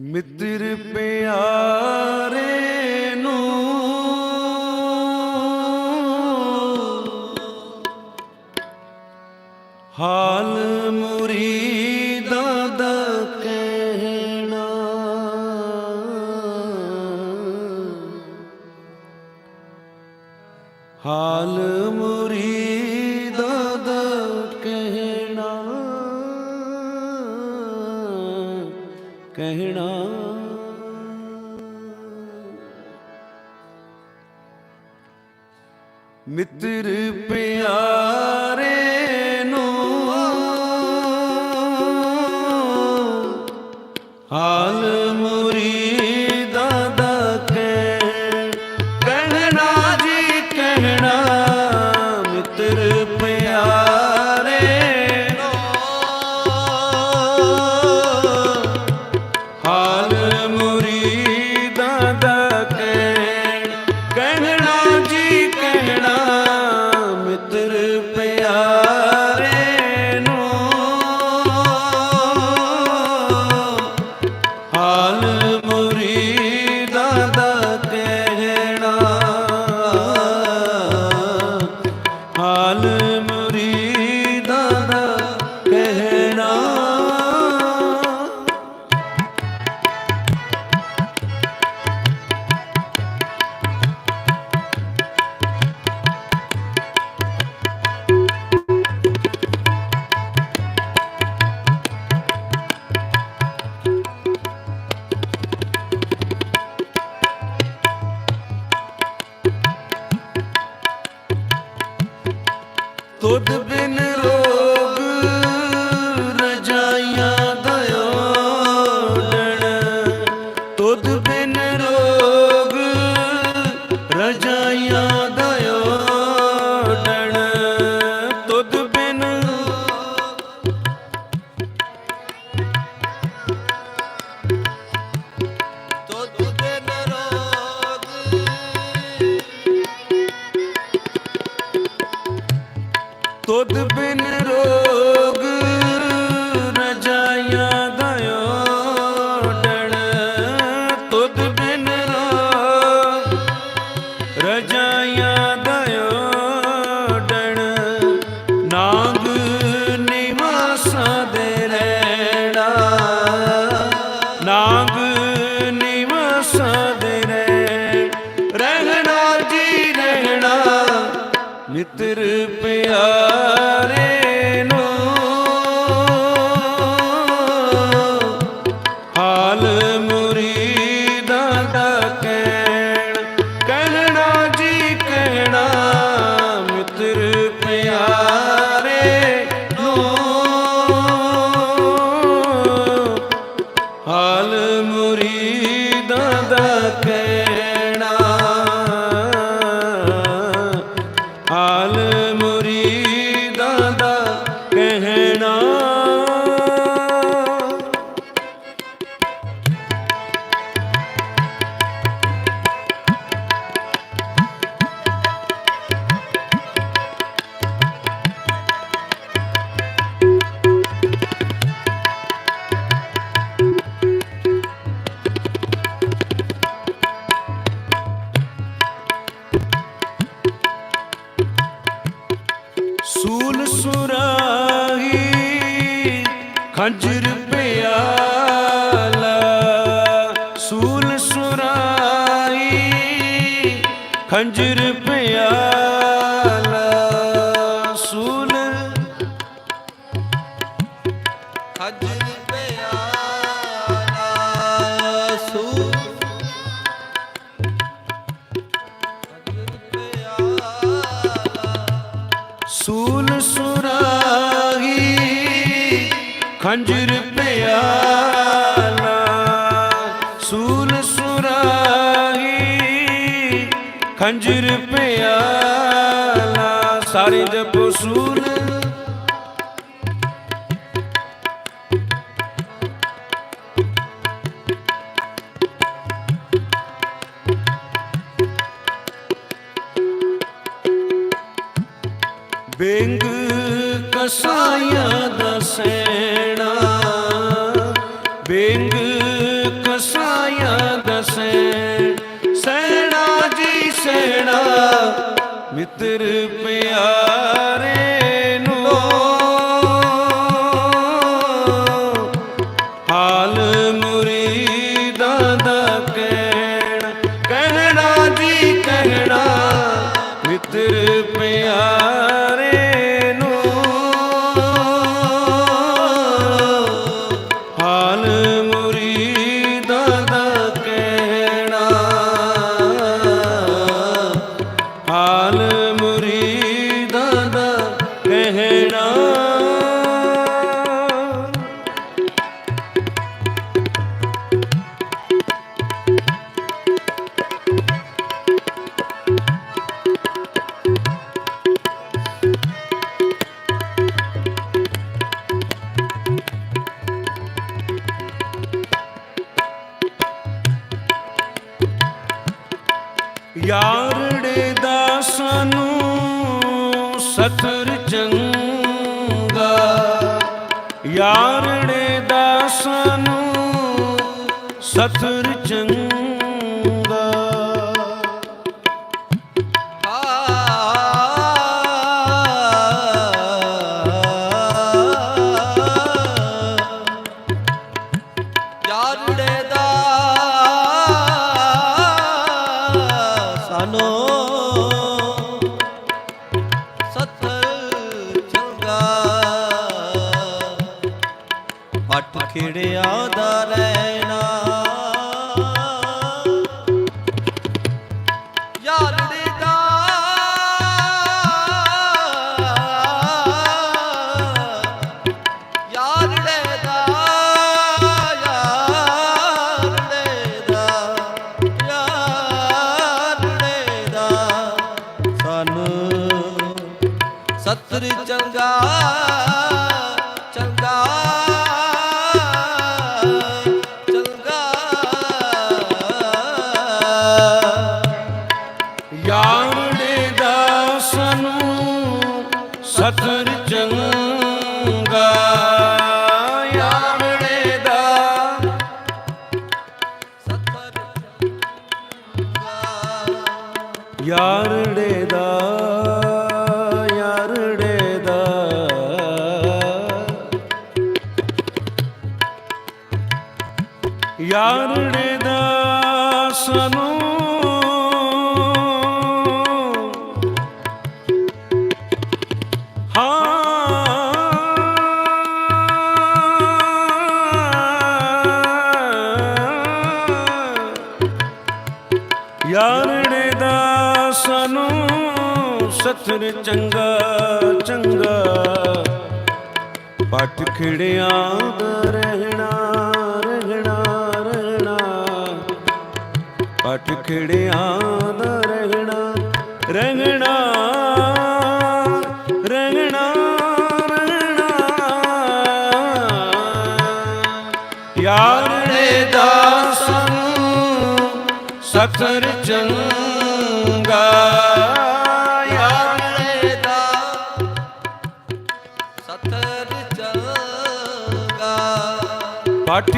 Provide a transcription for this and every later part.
ਮਿੱਤਰ ਪਿਆਰ ਮਿੱਤਰ ਪਿਆਰ জয় ਮਿੱਤਰ ਪਿਆਰੇ ਖੰਜਰ ਪਿਆਲਾ ਸੂਲ ਸੁਰਾਈ ਖੰਜਰ ਪਿਆਲਾ ਸੂਲ ਸੂਲ ਸੂਲ ਖੰਜਰ ਪਿਆਲਾ ਸੂਲ ਸੁਰਾਹੀ ਖੰਜਰ ਪਿਆਲਾ ਸਾਰੇ ਜਪੋ ਸੂਲ ਸੇਣਾ ਮਿੱਤਰ ਪਿਆਰ ਯਾਰੜੇ ਦਾ ਸਾਨੂੰ ਸਤਰ ਚੰਗਾ। ਯਾਰੜੇ ਦਾ ਸਾਨੂੰ ਖੇੜਿਆਂ ਦਾ ਰਹਿਣਾ ਯਾਰੜੇ ਦਾ ਸਾਨੂੰ ਹਾਂ। ਯਾਰੜੇ ਦਾ ਸਾਨੂੰ ਸਤਰ ਚੰਗਾ ਚੰਗਾ। ਪੱਟ ਖਿੜਿਆਂ ਦਾ ਰਹਿਣਾ ਪੱਟ ਨਾ ਦਾ ਰਹਿਣਾ ਰਹਿਣਾ ਰਹਿਣਾ ਯਾਰ ਯਾਰੜੇ ਦਾ ਸਾਨੂੰ ਸਤਰ ਚੰਗਾ। ਯਾਰੜੇ ਦਾ ਸਤਰ ਚੰਗਾ। ਪਟ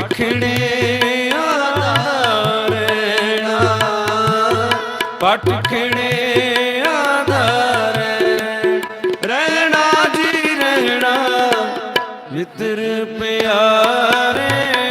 ਪਟ ਖਿੜਿਆਂ ਦਾ ਰਹਿਣਾ ਰਹਿਣਾ ਜੀ ਰਹਿਣਾ ਮਿੱਤਰ ਪਿਆਰੇ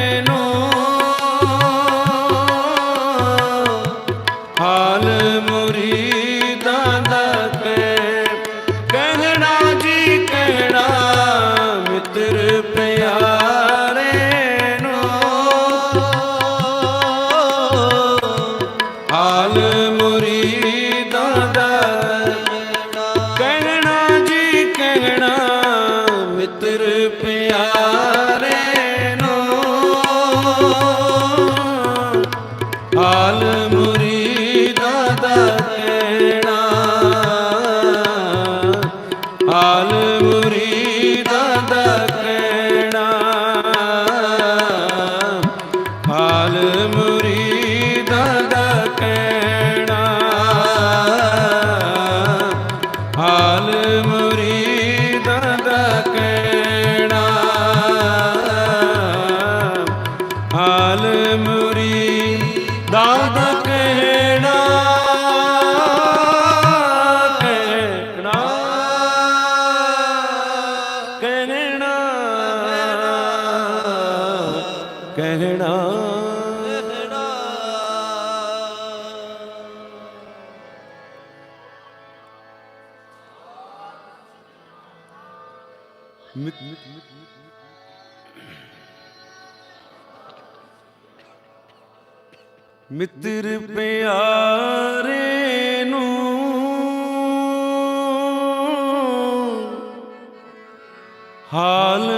ਕਾਲ ਮੁਰੀ ਮਿੱਤਰ ਪਿਆਰੇ ਨੂੰ ਹਾਲ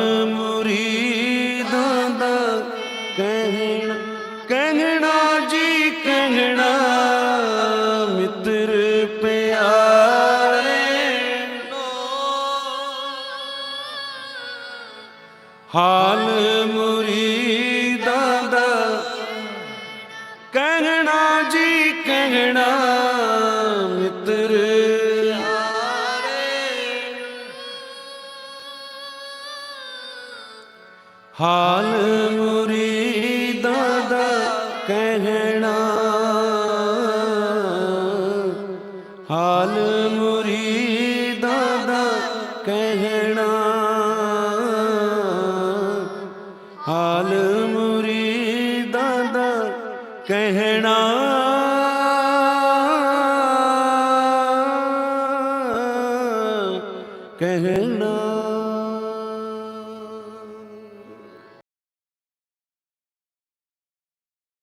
ਕਹਿਣਾ ਜੀ ਕਹਿਣਾ ਮਿੱਤਰ। ਹਾਲ ਮੁਰੀਦਾਂ ਦਾ ਕਹਿਣਾ। ਹਾਲ ਮੁਰੀਦਾਂ ਦਾ ਕਹਿਣਾ।